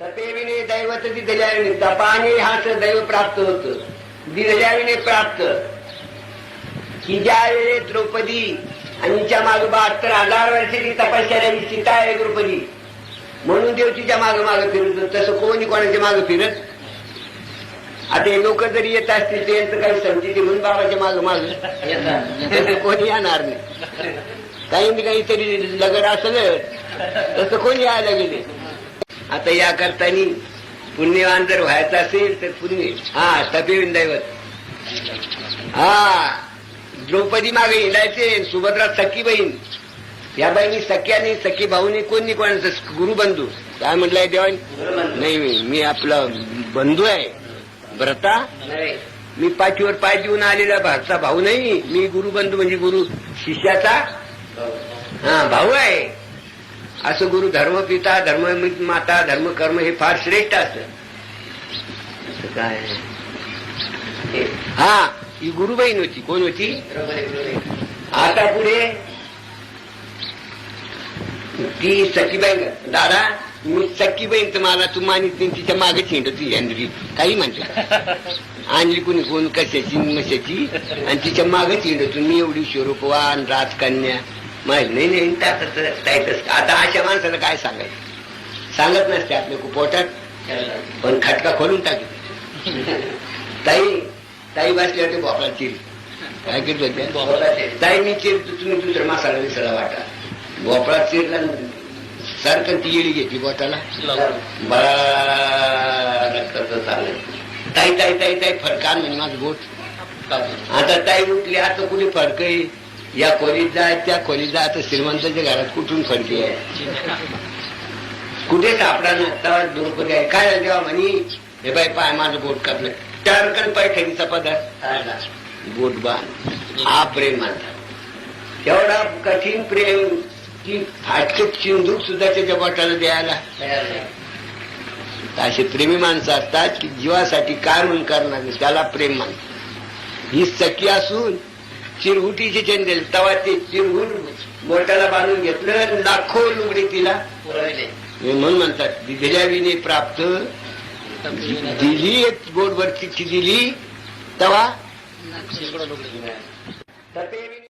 तपेविने दैवत दिल्याविने तपाने हाच दैव प्राप्त होत. दिल्याविने प्राप्त. की ज्या वेळेस द्रौपदी आणि तिच्या माग बहात्तर हजार वर्षाची तपश्चर्याची सीता आहे द्रौपदी. म्हणून देव तिच्या माग माग फिरत तसं कोणी कोणाच्या माग फिरत? आता हे लोक जरी येत असतील त्यांचं काही समजते म्हणून बाबाच्या माग माग कोणी येणार नाही. काही ना काहीतरी लगड असलं तसं कोणी यायला गेले. आता या करतानी पुण्यवान जर व्हायचं असेल तर पुण्य. हा तपेविन दैवत. हा द्रौपदी मागे हिंडायचे सुभद्रा सखी बहीण. या बहिणी सख्याने सखी भाऊनी कोणी कोणाचं? गुरुबंधू काय म्हटलंय देवानी? नाही मी- मी आपला बंधू आहे. भरता मी पाठीवर पाय देऊन आलेला भारता भाऊ नाही. मी गुरुबंधू म्हणजे गुरु शिष्याचा हा भाऊ आहे. असं गुरु धर्म पिता धर्म माता धर्म कर्म हे फार श्रेष्ठ असत. काय? हा ही गुरुबाईन होती. कोण होती? आता पुढे ती सखीबाई दादा मी सखीबाईन तर मला तू मानित नाही तिच्यामागे हिंडती अंजली. काही म्हणते. आणली कुणी कोण कशाची मशाची? आणि तिच्या मागच हिंडतो मी एवढी स्वरूपवान राजकन्या. माहीत नाही नाही त्यातच आता अशा माणसाला काय सांगायचं? सांगत नसते आपल्या पोटात. पण खटका खोलून टाकली ताई ताई बसली होती भोपळा चिर काय करत होत्या? ताई मी चिर तुम्ही दुसरा मसाला विसरा वाटा. भोपळा चिरला सारखं ती येळी घेतली बोटाला बळा रक्ताचं चाललं ताई ताई ताई ताई फरकान म्हणजे माझं बोट आता ताई उठली आता कुठे फरक आहे या खोलीत जाय त्या खोलीत जा आता श्रीमंताच्या घरात कुठून फरकी आहे? कुठे सापडा नसता दुरुपरी आहे? काय तेव्हा म्हणी हे बाई पाय माझं बोट कापलं टरकन पैठणीचा पदार्थ. बोट बाण हा प्रेम म्हणतात एवढा कठीण प्रेम की फाटकत चिंदूक सुद्धा त्याच्या बोटाला द्यायला. असे प्रेमी माणसं असतात की जीवासाठी काय म्हणून करणार त्याला प्रेम मानतात ही सखी असून चिरहुटीचे चंदेल तेव्हा ते चिरहुट बोटाला बांधून घेतलं लाखो लुगडी तिला म्हणून म्हणतात दिल्या विने प्राप्त दिली एक चिठ्ठी दिली तेव्हा